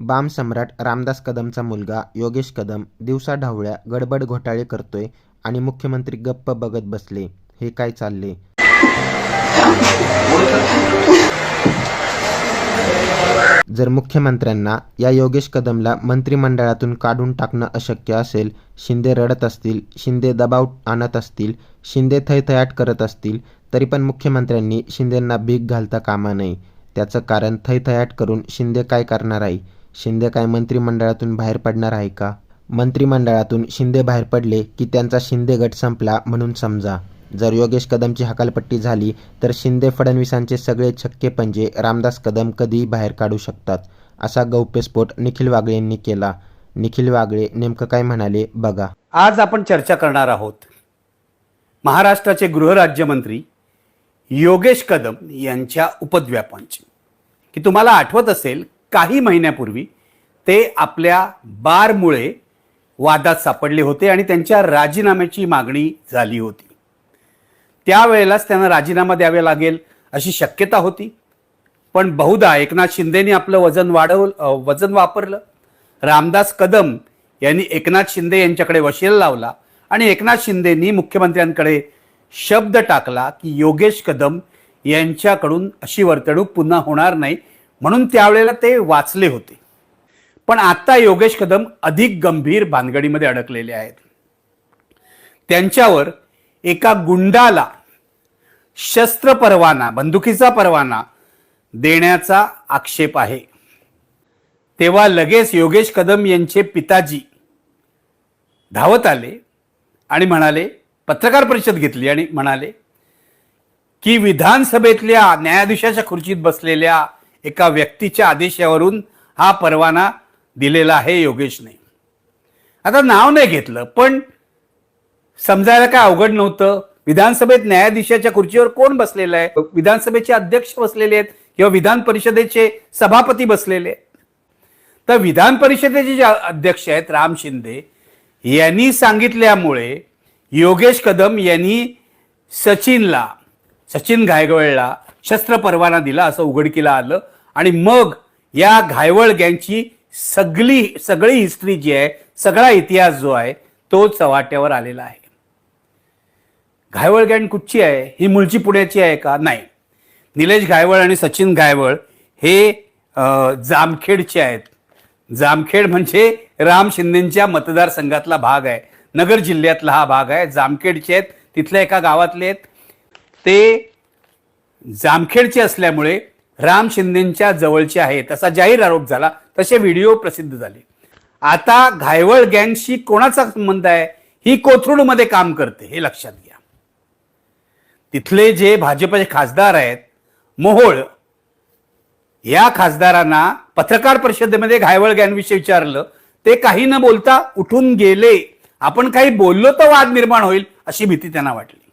Balm सम्राट रामदास कदमचा मुलगा योगेश कदम दिवसाढवळ्या गडबड घोटाळे करतोय आणि मुख्यमंत्री गप्प बघत बसले. हे काय चालले जर मुख्यमंत्र्यांना या योगेश कदमला मंत्रिमंडळातून काढून टाकणं अशक्य असेल शिंदे रडत असतील शिंदे दबाव आणत असतील शिंदे थैथयाट करत असतील तरी पण मुख्यमंत्र्यांनी शिंदेंना भीक घालता कामा नये. त्याचं कारण थैथयाट करून शिंदे काय करणार आहे? शिंदे काय मंत्रिमंडळातून बाहेर पडणार आहे का? मंत्रिमंडळातून शिंदे बाहेर पडले की त्यांचा शिंदे गट संपला म्हणून समजा. जर योगेश कदमची हकालपट्टी झाली तर शिंदे फडणवीसांचे सगळे छक्के पंजे रामदास कदम कधीही बाहेर काढू शकतात असा गौप्यस्फोट निखिल वागळे यांनी केला. निखिल वागळे नेमकं काय म्हणाले बघा. आज आपण चर्चा करणार आहोत महाराष्ट्राचे गृहराज्यमंत्री योगेश कदम यांच्या उपद्व्यापांची. की तुम्हाला आठवत असेल काही महिन्यापूर्वी ते आपल्या बारमुळे वादात सापडले होते आणि त्यांच्या राजीनाम्याची मागणी झाली होती. त्यावेळेलाच त्यांना राजीनामा द्यावे लागेल अशी शक्यता होती. पण बहुधा एकनाथ शिंदेनी आपलं वजन वाढवलं वजन वापरलं. रामदास कदम यांनी एकनाथ शिंदे यांच्याकडे वशील लावला आणि एकनाथ शिंदेनी मुख्यमंत्र्यांकडे शब्द टाकला की योगेश कदम यांच्याकडून अशी वर्तणूक पुन्हा होणार नाही. म्हणून त्यावेळेला ते वाचले होते. पण आता योगेश कदम अधिक गंभीर भानगडीमध्ये अडकलेले आहेत. त्यांच्यावर एका गुंडाला शस्त्र परवाना बंदुकीचा परवाना देण्याचा आक्षेप आहे. तेव्हा लगेच योगेश कदम यांचे पिताजी धावत आले आणि म्हणाले पत्रकार परिषद घेतली आणि म्हणाले की विधानसभेतल्या न्यायाधीशाच्या खुर्चीत बसलेल्या एका व्यक्तीच्या आदेशावरून हा परवाना दिलेला आहे योगेशने. आता नाव नाही घेतलं पण समजायला काय अवघड नव्हतं? विधानसभेत न्यायाधीशाच्या खुर्चीवर कोण बसलेलं आहे? विधानसभेचे अध्यक्ष बसलेले आहेत किंवा विधान परिषदेचे सभापती बसलेले आहेत? तर विधान परिषदेचे जे अध्यक्ष आहेत राम शिंदे यांनी सांगितल्यामुळे योगेश कदम यांनी सचिनला सचिन घायगवळला शस्त्र परवाना दिला असं उघडकीला आलं. आणि मग या घायवळ गँगची सगळी सगळी हिस्ट्री जी आहे सगळा इतिहास जो आहे तो चव्हाट्यावर आलेला आहे. घायवळ गँग कुठची आहे? ही मुळची पुण्याची आहे का? नाही. निलेश घायवळ आणि सचिन घायवळ हे जामखेडचे आहेत. जामखेड म्हणजे राम शिंदेच्या मतदारसंघातला भाग आहे. नगर जिल्ह्यातला हा भाग आहे. जामखेडचे आहेत. तिथल्या एका गावातले आहेत. ते जामखेडचे असल्यामुळे राम शिंदेच्या जवळचे आहेत असा जाहीर आरोप झाला. तसे व्हिडिओ प्रसिद्ध झाले. आता घायवळ गँगशी कोणाचा संबंध आहे? ही कोथरूडमध्ये काम करते. हे लक्षात घ्या. तिथले जे भाजपचे खासदार आहेत मोहोळ या खासदारांना पत्रकार परिषदेमध्ये घायवळ गँगविषयी विचारलं. ते काही न बोलता उठून गेले. आपण काही बोललो तर वाद निर्माण होईल अशी भीती त्यांना वाटली.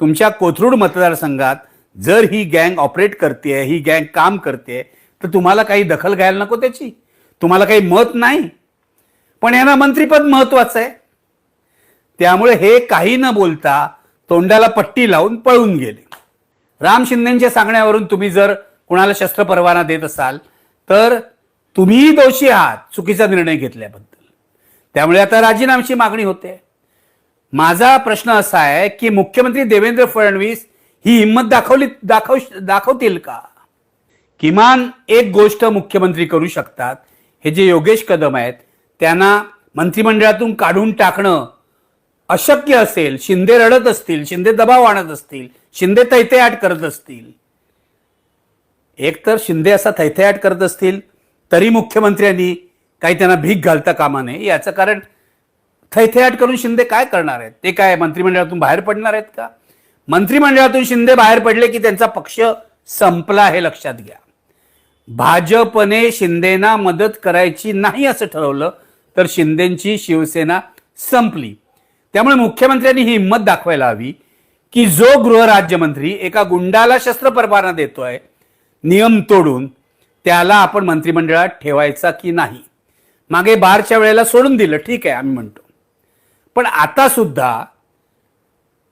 तुमच्या कोथरूड मतदारसंघात जर ही गँग ऑपरेट करते ही गँग काम करते तर तुम्हाला काही दखल घ्यायला नको त्याची. तुम्हाला काही मत नाही. पण यांना मंत्रीपद महत्वाचं आहे. त्यामुळे हे काही न बोलता तोंडाला पट्टी लावून पळून गेले. राम शिंदेच्या सांगण्यावरून तुम्ही जर कुणाला शस्त्र परवाना देत असाल तर तुम्हीही दोषी आहात चुकीचा निर्णय घेतल्याबद्दल. त्यामुळे आता राजीनाम्याची मागणी होते. माझा प्रश्न असा आहे की मुख्यमंत्री देवेंद्र फडणवीस ही हिंमत दाखवली दाखव दाखवतील का? किमान एक गोष्ट मुख्यमंत्री करू शकतात. हे जे योगेश कदम आहेत त्यांना मंत्रिमंडळातून काढून टाकणं अशक्य असेल. शिंदे रडत असतील शिंदे दबाव आणत असतील शिंदे तैतेआट करत असतील. एक तर शिंदे असा थैथयाट करत असतील तरी मुख्यमंत्र्यांनी काही त्यांना भीक घालता कामा नये. याचं कारण थैथयाट करून शिंदे काय करणार आहेत? ते काय मंत्रिमंडळातून बाहेर पडणार आहेत का? मंत्रिमंडळातून शिंदे बाहेर पडले की त्यांचा पक्ष संपला हे लक्षात घ्या. भाजपने शिंदेना मदत करायची नाही असं ठरवलं तर शिंदेची शिवसेना संपली. त्यामुळे मुख्यमंत्र्यांनी ही हिंमत दाखवायला हवी की जो गृहराज्यमंत्री एका गुंडाला शस्त्र परवाना देतोय नियम तोडून त्याला आपण मंत्रिमंडळात ठेवायचा की नाही? मागे बारच्या वेळेला सोडून दिलं ठीक आहे आम्ही म्हणतो. पण आता सुद्धा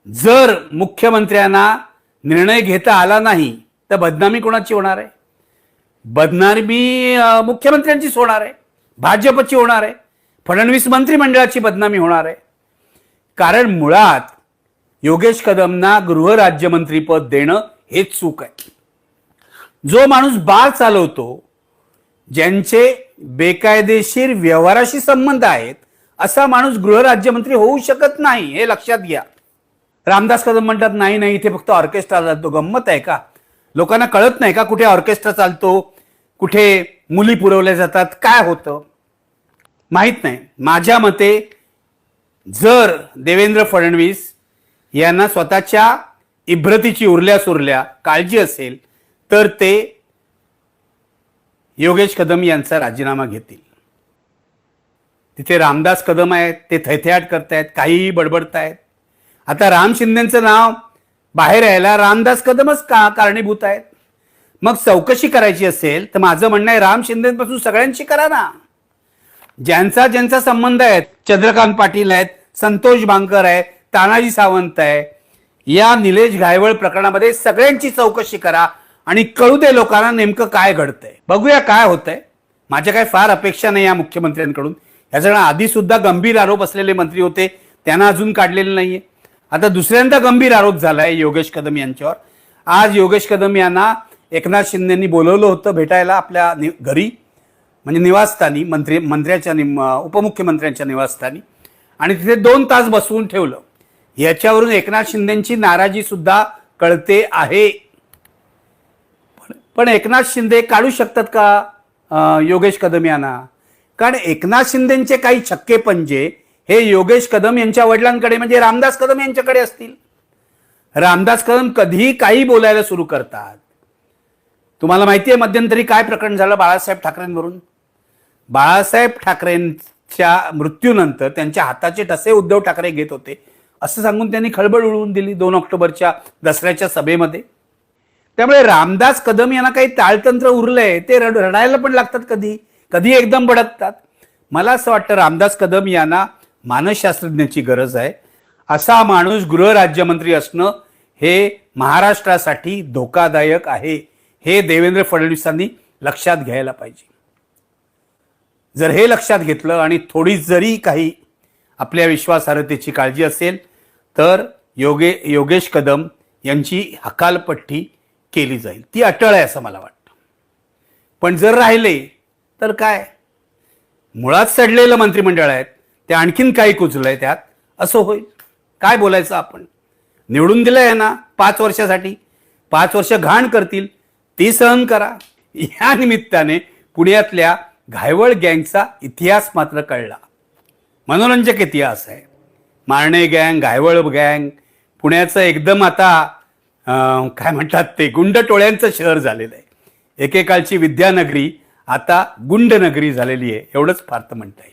जर मुख्यमंत्र्यांना निर्णय घेता आला नाही तर बदनामी कोणाची होणार आहे? बदनामी मुख्यमंत्र्यांचीच होणार आहे. भाजपची होणार आहे. फडणवीस मंत्रिमंडळाची बदनामी होणार आहे. कारण मुळात योगेश कदमना गृहराज्यमंत्रीपद देणं हेच चूक आहे. जो माणूस बार चालवतो ज्यांचे बेकायदेशीर व्यवहाराशी संबंध आहेत असा माणूस गृहराज्यमंत्री होऊ शकत नाही हे लक्षात घ्या. रामदास कदम म्हणतात नाही नाही इथे फक्त ऑर्केस्ट्रा चालतो. गंमत आहे का? लोकांना कळत नाही का कुठे ऑर्केस्ट्रा चालतो कुठे मुली पुरवल्या जातात काय होतं? माहीत नाही. माझ्या मते जर देवेंद्र फडणवीस यांना स्वतःच्या इब्रतीची उरल्या सुरल्या काळजी असेल तर ते योगेश कदम यांचा राजीनामा घेतील. तिथे रामदास कदम आहेत ते थैथ्याट करतायत काहीही बडबडतायत. आता राम शिंदेचं नाव बाहेर यायला रामदास कदमच का कारणीभूत आहेत? मग चौकशी करायची असेल तर माझं म्हणणं आहे राम शिंदेपासून सगळ्यांशी करा ना. ज्यांचा ज्यांचा संबंध आहे चंद्रकांत पाटील आहेत संतोष बांकर आहे तानाजी सावंत आहे या निलेश घायवळ प्रकरणामध्ये सगळ्यांची चौकशी करा आणि कळू दे लोकांना नेमकं काय घडतंय. बघूया काय होतंय. माझ्या काय फार अपेक्षा नाही या मुख्यमंत्र्यांकडून. याच्या आधी सुद्धा गंभीर आरोप असलेले मंत्री होते त्यांना अजून काढलेले नाहीये. आता दुसऱ्यांदा गंभीर आरोप झालाय योगेश कदम यांच्यावर. आज योगेश कदम यांना एकनाथ शिंदेनी बोलवलं होतं भेटायला आपल्या नि- घरी म्हणजे निवासस्थानी मंत्री मंत्र्याच्या निम उपमुख्यमंत्र्यांच्या निवासस्थानी. आणि तिथे दोन तास बसवून ठेवलं. याच्यावरून एकनाथ शिंदेची नाराजी सुद्धा कळते आहे. पण- एकनाथ शिंदे काढू शकतात का योगेश कदम यांना? कारण एकनाथ शिंदेचे काही छक्के पंजे हे योगेश कदम यांच्या वडिलांकडे म्हणजे रामदास कदम यांच्याकडे असतील. रामदास कदम कधीही काही बोलायला सुरू करतात. तुम्हाला माहिती आहे मध्यंतरी काय प्रकरण झालं बाळासाहेब ठाकरेंवरून? बाळासाहेब ठाकरेंच्या मृत्यूनंतर त्यांच्या हाताचे ठसे उद्धव ठाकरे घेत होते. असं सांगून त्यांनी खळबळ उडवून दिली दोन ऑक्टोबरच्या दसऱ्याच्या सभेमध्ये. त्यामुळे रामदास कदम यांना काही ताळतंत्र उरलंय ते रड रडायला पण लागतात कधी कधी एकदम भडकतात. मला असं वाटतं रामदास कदम यांना मानसशास्त्रज्ञाची गरज आहे. असा माणूस गृहराज्यमंत्री असणं हे महाराष्ट्रासाठी धोकादायक आहे. हे देवेंद्र फडणवीसांनी लक्षात घ्यायला पाहिजे. जर हे लक्षात घेतलं आणि थोडी जरी काही आपल्या विश्वासार्हतेची काळजी असेल तर योगे योगेश कदम यांची हकालपट्टी केली जाईल. ती अटळ आहे असं मला वाटतं. पण जर राहिले तर काय? मुळात सडलेलं मंत्रिमंडळ आहेत. ते आणखीन काही कुचलंय त्यात. असं होईल. काय बोलायचं आपण? निवडून दिलंय आहे ना पाच वर्षासाठी. पाच वर्ष घाण करतील. ती सहन करा. या निमित्ताने पुण्यातल्या घायवळ गँगचा इतिहास मात्र कळला. मनोरंजक इतिहास आहे. मारणे गँग घायवळ गँग पुण्याचं एकदम आता काय म्हणतात ते गुंड टोळ्यांचं शहर झालेलं आहे. एकेकाळची विद्यानगरी आता गुंडनगरी झालेली आहे. एवढंच फार तर म्हणता येईल.